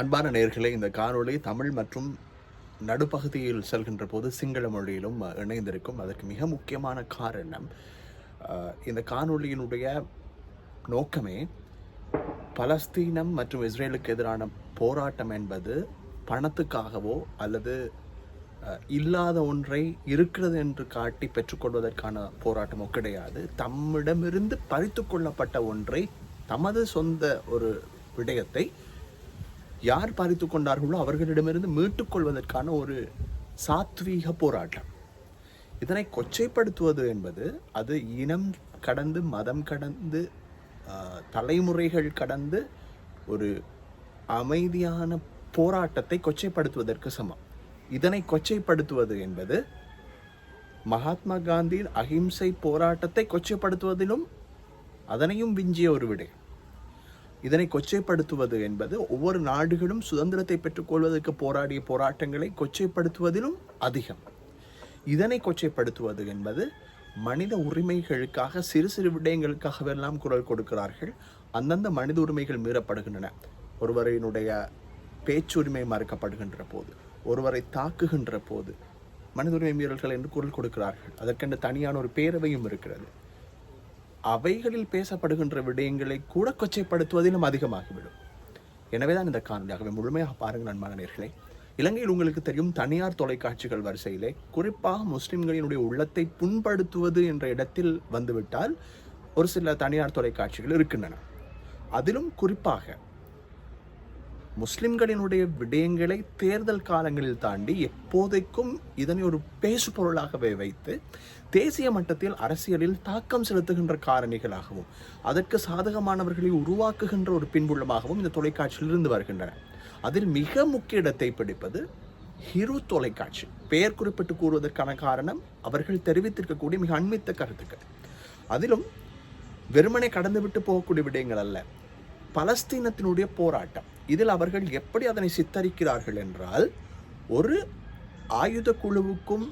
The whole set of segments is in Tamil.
அன்பான நேர்களே இந்த காணொளி தமிழ் மற்றும் நடுப்பகுதியில் செல்கின்ற போது சிங்கள மொழியிலும் இணைந்திருக்கும். அதற்கு மிக முக்கியமான காரணம் இந்த காணொளியினுடைய நோக்கமே பலஸ்தீனம் மற்றும் இஸ்ரேலுக்கு எதிரான போராட்டம் என்பது பணத்துக்காகவோ அல்லது இல்லாத ஒன்றை இருக்கிறது என்று காட்டி பெற்றுக்கொள்வதற்கான போராட்டமோ கிடையாது. தம்மிடமிருந்து பறித்து கொள்ளப்பட்ட ஒன்றை தமது சொந்த ஒரு விடயத்தை யார் பறித்து கொண்டார்களோ அவர்களிடமிருந்து மீட்டுக்கொள்வதற்கான ஒரு சாத்வீக போராட்டம். இதனை கொச்சைப்படுத்துவது என்பது அது இனம் கடந்து மதம் கடந்து தலைமுறைகள் கடந்து ஒரு அமைதியான போராட்டத்தை கொச்சைப்படுத்துவதற்கு சமம். இதனை கொச்சைப்படுத்துவது என்பது மகாத்மா காந்தியின் அகிம்சை போராட்டத்தை கொச்சைப்படுத்துவதிலும் அதனையும் விஞ்சிய ஒரு விடயம் இதனை கொச்சைப்படுத்துவது என்பது ஒவ்வொரு நாடுகளும் சுதந்திரத்தை பெற்றுக்கொள்வதற்கு போராடிய போராட்டங்களை கொச்சைப்படுத்துவதிலும் அதிகம். இதனை கொச்சைப்படுத்துவது என்பது மனித உரிமைகளுக்காக சிறு சிறு விடயங்களுக்காகவெல்லாம் குரல் கொடுக்கிறார்கள். அந்தந்த மனித உரிமைகள் மீறப்படுகின்றன. ஒருவரினுடைய பேச்சுரிமை மறுக்கப்படுகின்ற போது ஒருவரை தாக்குகின்ற போது மனித உரிமை மீறல்கள் என்று குரல் கொடுக்கிறார்கள். அதற்கென்று தனியான ஒரு பேரவையும் இருக்கிறது. அவைகளில் பேசப்படுகின்ற விடயங்களை கூட கொச்சைப்படுத்துவதிலும் அதிகமாகிவிடும். எனவேதான் இந்த காணொலியாகவே முழுமையாக பாருங்கள் நண்பான நேர்களே இலங்கையில் உங்களுக்கு தெரியும் தனியார் தொலைக்காட்சிகள் வரிசையிலே குறிப்பாக முஸ்லிம்களினுடைய உள்ளத்தை புண்படுத்துவது என்ற இடத்தில் வந்துவிட்டால் ஒரு சில தனியார் தொலைக்காட்சிகள் இருக்கின்றன. அதிலும் குறிப்பாக முஸ்லிம்களினுடைய விடயங்களை தேர்தல் காலங்களில் தாண்டி எப்போதைக்கும் இதனை ஒரு பேசு பொருளாகவே வைத்து தேசிய மட்டத்தில் அரசியலில் தாக்கம் செலுத்துகின்ற காரணிகளாகவும் அதற்கு சாதகமானவர்களை உருவாக்குகின்ற ஒரு பின்புலமாகவும் இந்த தொலைக்காட்சியில் இருந்து வருகின்றன. அதில் மிக முக்கிய இடத்தை பிடிப்பது ஹிரு தொலைக்காட்சி. பெயர் குறிப்பிட்டு கூறுவதற்கான காரணம் அவர்கள் தெரிவித்திருக்கக்கூடிய மிக அண்மித்த கருத்துக்கள். அதிலும் வெறுமனை கடந்துவிட்டு போகக்கூடிய விடயங்கள் அல்ல. பலஸ்தீனத்தினுடைய போராட்டம். இதில் அவர்கள் எப்படி அதனை சித்தரிக்கிறார்கள் என்றால் ஒரு ஆயுத குழுவுக்கும்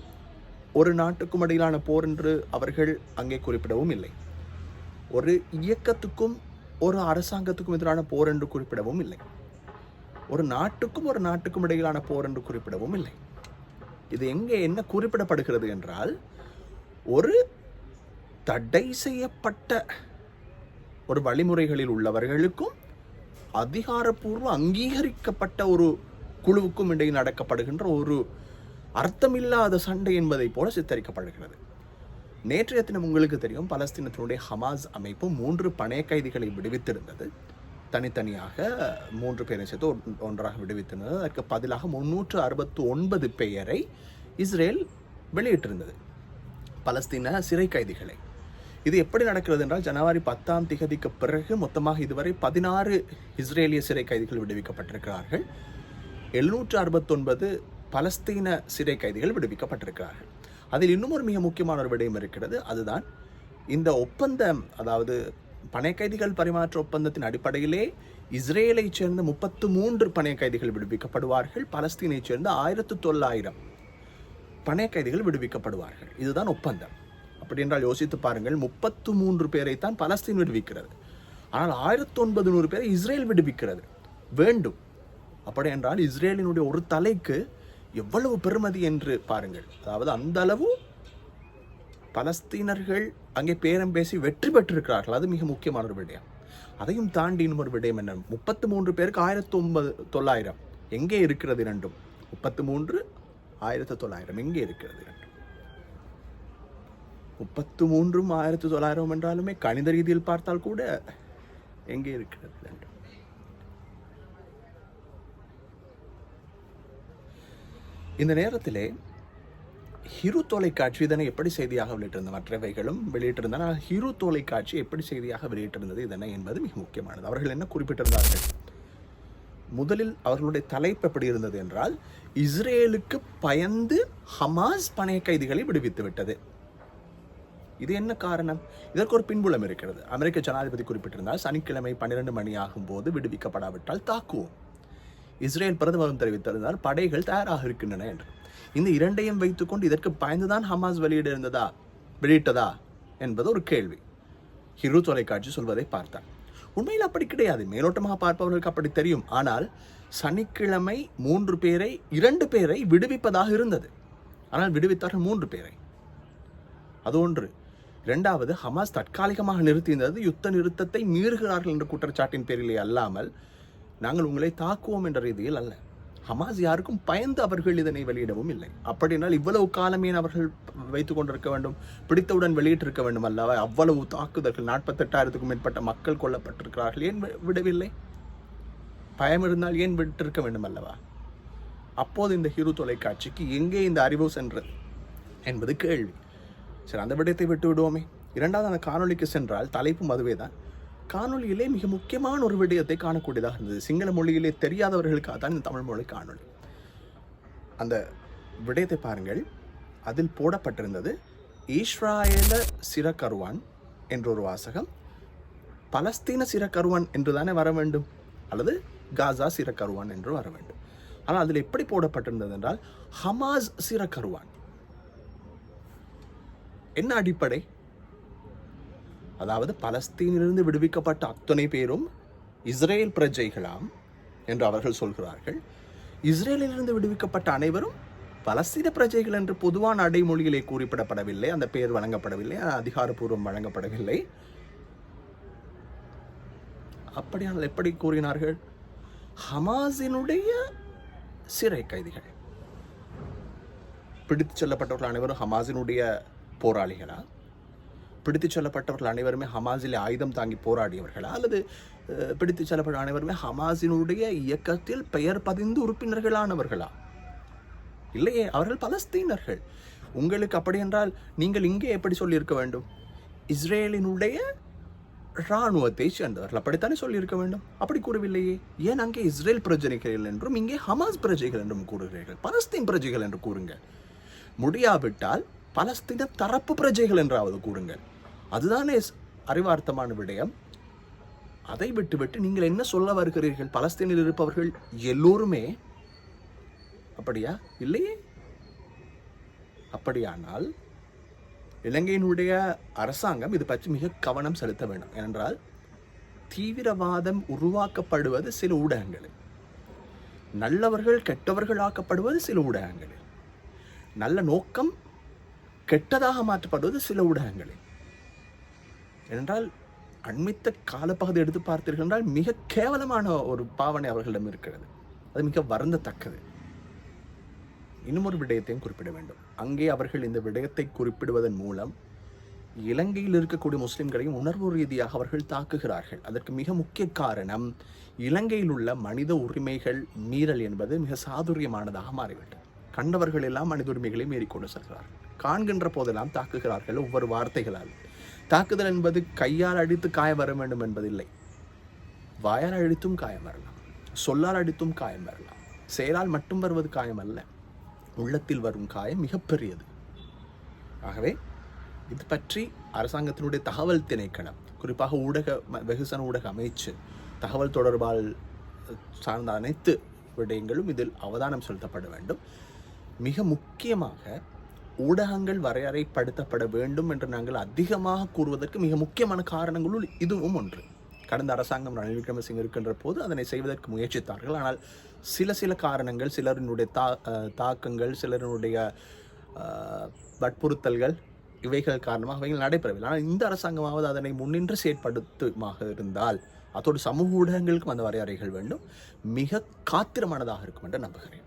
ஒரு நாட்டுக்கும் இடையிலான போர் என்று அவர்கள் அங்கே குறிப்பிடவும் இல்லை. ஒரு இயக்கத்துக்கும் ஒரு அரசாங்கத்துக்கும் எதிரான போர் என்று குறிப்பிடவும் இல்லை. ஒரு நாட்டுக்கும் ஒரு நாட்டுக்கும் இடையிலான போர் என்று குறிப்பிடவும் இல்லை. இது எங்கே என்ன குறிப்பிடப்படுகிறது என்றால் ஒரு தடை செய்யப்பட்ட ஒரு வழிமுறைகளில் உள்ளவர்களுக்கும் அதிகாரப்பூர்வ அங்கீகரிக்கப்பட்ட ஒரு குழுவுக்கும் இடையே நடக்கப்படுகின்ற ஒரு அர்த்தமில்லாத சண்டை என்பதை போல சித்தரிக்கப்படுகிறது. நேற்றைய தினம் உங்களுக்கு தெரியும் பலஸ்தீனத்தினுடைய ஹமாஸ் அமைப்பு மூன்று பணைய கைதிகளை விடுவித்திருந்தது. தனித்தனியாக மூன்று பேரை சேர்த்து ஒன்- ஒன்றாக விடுவித்திருந்தது. அதற்கு பதிலாக முன்னூற்று அறுபத்து ஒன்பது பெயரை இஸ்ரேல் வெளியிட்டிருந்தது. பலஸ்தீன சிறை கைதிகளை. இது எப்படி நடக்கிறது என்றால் ஜனவரி பத்தாம் திகதிக்கு பிறகு மொத்தமாக இதுவரை பதினாறு இஸ்ரேலிய சிறை கைதிகள் விடுவிக்கப்பட்டிருக்கிறார்கள். எழுநூற்று அறுபத்தொன்பது பலஸ்தீன சிறை கைதிகள் விடுவிக்கப்பட்டிருக்கிறார்கள். அதில் இன்னும் ஒரு மிக முக்கியமான ஒரு விடயம் இருக்கிறது. அதுதான் இந்த ஒப்பந்தம் அதாவது பனை கைதிகள் பரிமாற்ற ஒப்பந்தத்தின் அடிப்படையிலே இஸ்ரேலைச் சேர்ந்த முப்பத்து மூன்று பனை கைதிகள் விடுவிக்கப்படுவார்கள். பலஸ்தீனைச் சேர்ந்த ஆயிரத்து தொள்ளாயிரம் பனை கைதிகள் விடுவிக்கப்படுவார்கள். இதுதான் ஒப்பந்தம். அப்படி என்றால் யோசித்து பாருங்கள் முப்பத்து மூன்று பேரை தான் பலஸ்தீன் விடுவிக்கிறது. ஆனால் ஆயிரத்தி ஒன்பது நூறு பேரை இஸ்ரேல் விடுவிக்கிறது. வேண்டும். அப்படி என்றால் இஸ்ரேலினுடைய ஒரு தலைக்கு எவ்வளவு பெருமதி என்று பாருங்கள். அதாவது அந்த அளவு பலஸ்தீனர்கள் அங்கே பேரம் பேசி வெற்றி பெற்றிருக்கிறார்கள். அது மிக முக்கியமான ஒரு விடயம். அதையும் தாண்டி இன்னும் ஒரு விடயம் என்ன? முப்பத்து மூன்று பேருக்கு ஆயிரத்தி ஒன்பது தொள்ளாயிரம். எங்கே இருக்கிறது இரண்டும்? முப்பத்து மூன்று ஆயிரத்தி தொள்ளாயிரம். எங்கே இருக்கிறது இரண்டும்? முப்பத்து மூன்றும் ஆயிரத்தி தொள்ளாயிரம் என்றாலுமே கணித ரீதியில் பார்த்தால் கூட எங்கே இருக்கிறது என்று. இந்த நேரத்திலே ஹிரு தொலைக்காட்சி இதனை எப்படி செய்தியாக வெளியிட்டிருந்தது மற்றவைகளும் வெளியிட்டிருந்தன. ஆனால் ஹிரு தொலைக்காட்சி எப்படி செய்தியாக வெளியிட்டிருந்தது இதனை என்பது மிக முக்கியமானது. அவர்கள் என்ன குறிப்பிட்டிருந்தார்கள்? முதலில் அவர்களுடைய தலைப்பு எப்படி இருந்தது என்றால் இஸ்ரேலுக்கு பயந்து ஹமாஸ் பணைய கைதிகளை விடுவித்து விட்டது. இது என்ன காரணம்? இதற்கு ஒரு பின்புலம் இருக்கிறது. அமெரிக்க ஜனாதிபதி குறிப்பிட்டிருந்தால் சனிக்கிழமை பன்னிரண்டு மணி ஆகும் போது விடுவிக்கப்படாவிட்டால் தாக்குவோம். இஸ்ரேல் பிரதமரும் தெரிவித்திருந்தால் படைகள் தயாராக இருக்கின்றன என்று. இந்த இரண்டையும் வைத்துக்கொண்டு இதற்கு பயந்துதான் ஹமாஸ் வெளியிடிருந்ததா வெளியிட்டதா? என்பது ஒரு கேள்வி. ஹிரு தொலைக்காட்சி சொல்வதை பார்த்தார். உண்மையில் அப்படி கிடையாது. மேலோட்டமாக பார்ப்பவர்களுக்கு அப்படி தெரியும். ஆனால் சனிக்கிழமை மூன்று பேரை இரண்டு பேரை விடுவிப்பதாக இருந்தது. ஆனால் விடுவித்தார்கள் மூன்று பேரை. அது ஒன்று. இரண்டாவது ஹமாஸ் தற்காலிகமாக நிறுத்தியிருந்தது யுத்த நிறுத்தத்தை மீறுகிறார்கள் என்ற குற்றச்சாட்டின் பேரிலே அல்லாமல் நாங்கள் உங்களை தாக்குவோம் என்ற ரீதியில் அல்ல. ஹமாஸ் யாருக்கும் பயந்து அவர்கள் இதனை வெளியிடவும் இல்லை. அப்படினால் இவ்வளவு காலமே அவர்கள் வைத்து கொண்டிருக்க வேண்டும்? பிடித்தவுடன் வெளியிட்டிருக்க வேண்டும் அல்லவா? அவ்வளவு தாக்குதல்கள் நாற்பத்தெட்டாயிரத்துக்கும் மேற்பட்ட மக்கள் கொல்லப்பட்டிருக்கிறார்கள். ஏன் வி- விடவில்லை? பயம் இருந்தால் ஏன் விட்டிருக்க வேண்டும் அல்லவா? அப்போது இந்த ஹிரு தொலைக்காட்சிக்கு எங்கே இந்த அறிவு சென்றது என்பது கேள்வி. சரி அந்த விடயத்தை விட்டு விடுவோமே. இரண்டாவது அந்த காணொளிக்கு சென்றால் தலைப்பும் அதுவே தான் காணொலியிலே மிக முக்கியமான ஒரு விடயத்தை காணக்கூடியதாக இருந்தது. சிங்கள மொழியிலே தெரியாதவர்களுக்காக தான் இந்த தமிழ் மொழி காணொளி. அந்த விடயத்தை பாருங்கள். அதில் போடப்பட்டிருந்தது ஈஸ்ராயல சிறக்கருவான் என்ற ஒரு வாசகம் பலஸ்தீன சிறக்கருவான் என்று தானே வர வேண்டும் அல்லது காசா சிறக்கருவான் என்று வர வேண்டும். ஆனால் அதில் எப்படி போடப்பட்டிருந்தது என்றால் ஹமாஸ் சிறக்கருவான் என்ன அடிப்படை? அதாவது பலஸ்தீனிலிருந்து விடுவிக்கப்பட்ட அத்தனை பேரும் இஸ்ரேல் பிரஜைகளாம் என்று அவர்கள் சொல்கிறார்கள். இஸ்ரேலிலிருந்து விடுவிக்கப்பட்ட அனைவரும் பலஸ்தீன பிரஜைகள் என்று பொதுவான அடைமொழியிலே குறிப்பிடப்படவில்லை. அந்த பெயர் வழங்கப்படவில்லை. அதிகாரப்பூர்வம் வழங்கப்படவில்லை. அப்படியானால் எப்படி கூறினார்கள்? ஹமாஸினுடைய சிறை கைதிகள். பிடித்துச் செல்லப்பட்டவர்கள் அனைவரும் ஹமாஸினுடைய போராளிகளா? பிடித்துச் செல்லப்பட்டவர்கள் அனைவருமே ஹமாஸிலே ஆயுதம் தாங்கி போராடியவர்களா? அல்லது பிடித்துச் செல்லப்பட்ட அனைவருமே ஹமாஸினுடைய இயக்கத்தில் பெயர் பதிந்து உறுப்பினர்களானவர்களா? இல்லையே அவர்கள் பலஸ்தீனர்கள். உங்களுக்கு அப்படி என்றால் நீங்கள் இங்கே எப்படி சொல்லியிருக்க வேண்டும்? இஸ்ரேலினுடைய இராணுவத்தை சேர்ந்தவர்கள் அப்படித்தானே சொல்லியிருக்க வேண்டும்? அப்படி கூறவில்லையே. ஏன் அங்கே இஸ்ரேல் பிரஜனைகள் என்றும் இங்கே ஹமாஸ் பிரஜைகள் என்றும் கூறுகிறீர்கள்? பலஸ்தீன் பிரஜைகள் என்று கூறுங்கள். முடியாவிட்டால் பலஸ்தீன தரப்பு பிரஜைகள் என்றாவது கூறுங்கள். அதுதானே அறிவார்த்தமான விடயம். அதை விட்டுவிட்டு நீங்கள் என்ன சொல்ல வருகிறீர்கள்? பலஸ்தீனில் இருப்பவர்கள் எல்லோருமே அப்படியா? இல்லையே? அப்படியானால் இலங்கையினுடைய அரசாங்கம் இது பற்றி மிக கவனம் செலுத்த வேண்டும். என்றால் தீவிரவாதம் உருவாக்கப்படுவது சில ஊடகங்களில். நல்லவர்கள் கெட்டவர்கள் ஆக்கப்படுவது சில ஊடகங்களில். நல்ல நோக்கம் கெட்டதாக மாற்றப்படுவது சில ஊடகங்களில். ஏனென்றால் அண்மித்த காலப்பகுதி எடுத்து பார்த்தீர்கள் என்றால் மிக கேவலமான ஒரு பாவனை அவர்களிடம் இருக்கிறது. அது மிக வருந்தத்தக்கது. இன்னும் ஒரு விடயத்தையும் குறிப்பிட வேண்டும். அங்கே அவர்கள் இந்த விடயத்தை குறிப்பிடுவதன் மூலம் இலங்கையில் இருக்கக்கூடிய முஸ்லிம்களையும் உணர்வு ரீதியாக அவர்கள் தாக்குகிறார்கள். அதற்கு மிக முக்கிய காரணம் இலங்கையில் உள்ள மனித உரிமைகள் மீறல் என்பது மிக சாதுரியமானதாக மாறிவிட்டது. கண்டவர்கள் எல்லாம் மனித உரிமைகளை மீறிக்கொண்டு செல்கிறார்கள். காண்கின்ற போதெல்லாம் தாக்குகிறார்கள் ஒவ்வொரு வார்த்தைகளால். தாக்குதல் என்பது கையால் அடித்து காயம் வர வேண்டும் என்பதில்லை. வாயால் அடித்தும் காயம் வரலாம். சொல்லால் அடித்தும் காயம் வரலாம். செயலால் மட்டும் வருவது காயம் அல்ல. உள்ளத்தில் வரும் காயம் மிகப்பெரியது. ஆகவே இது பற்றி அரசாங்கத்தினுடைய தகவல் திணைக்களம் குறிப்பாக ஊடக வெகுசன ஊடக அமைச்சு தகவல் தொடர்பால் சார்ந்த அனைத்து விடயங்களும் இதில் அவதானம் செலுத்தப்பட வேண்டும். மிக முக்கியமாக ஊடகங்கள் வரையறைப்படுத்தப்பட வேண்டும் என்று நாங்கள் அதிகமாக கூறுவதற்கு மிக முக்கியமான காரணங்களுள் இதுவும் ஒன்று. கடந்த அரசாங்கம் ரணில் விக்ரமசிங் இருக்கின்ற போது அதனை செய்வதற்கு முயற்சித்தார்கள். ஆனால் சில சில காரணங்கள் சிலரினுடைய தா தாக்கங்கள் சிலரினுடைய வற்புறுத்தல்கள் இவைகள் காரணமாக அவைகள் நடைபெறவில்லை. ஆனால் இந்த அரசாங்கமாவது அதனை முன்னின்று செயற்படுத்துமாக இருந்தால் அதோடு சமூக ஊடகங்களுக்கும் அந்த வரையறைகள் வேண்டும். மிக காத்திரமானதாக இருக்கும் என்று நம்புகிறேன்.